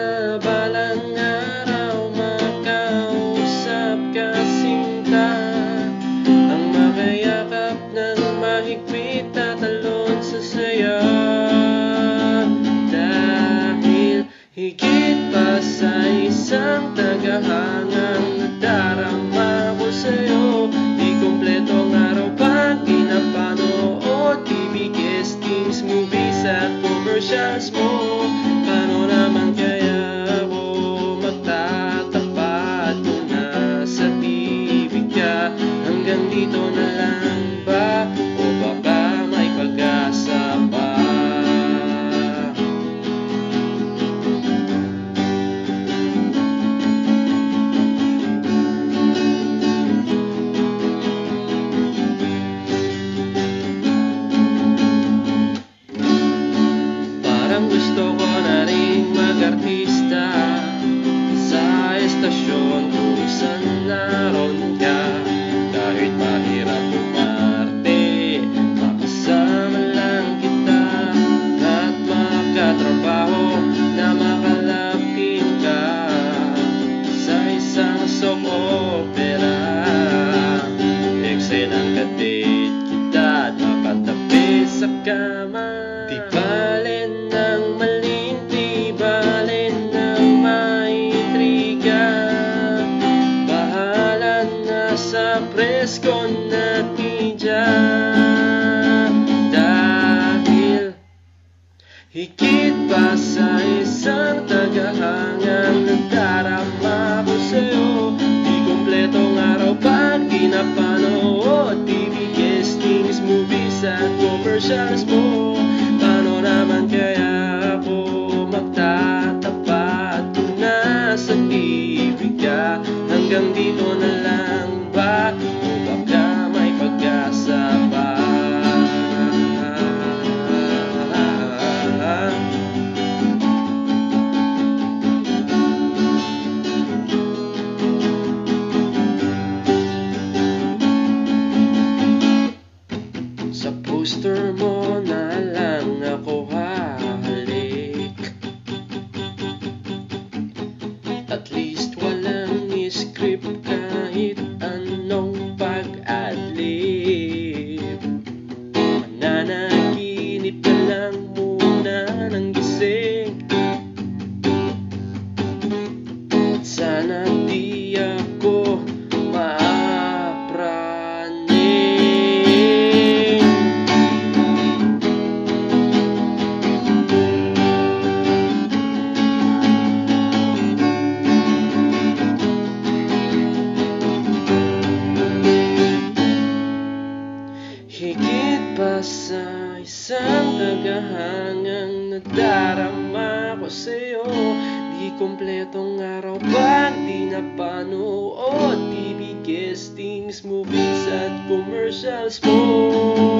the bendito panahon natin dyan Dahil higit pa sa isang tagahangan Nagdarama ko sa'yo Di kompletong araw pag pinapanood TV guestings, movies at commercials mo. Sa isang tagahangang nadarama ko sa'yo Di kompletong araw pag di napanood TV guestings, movies at commercials mo.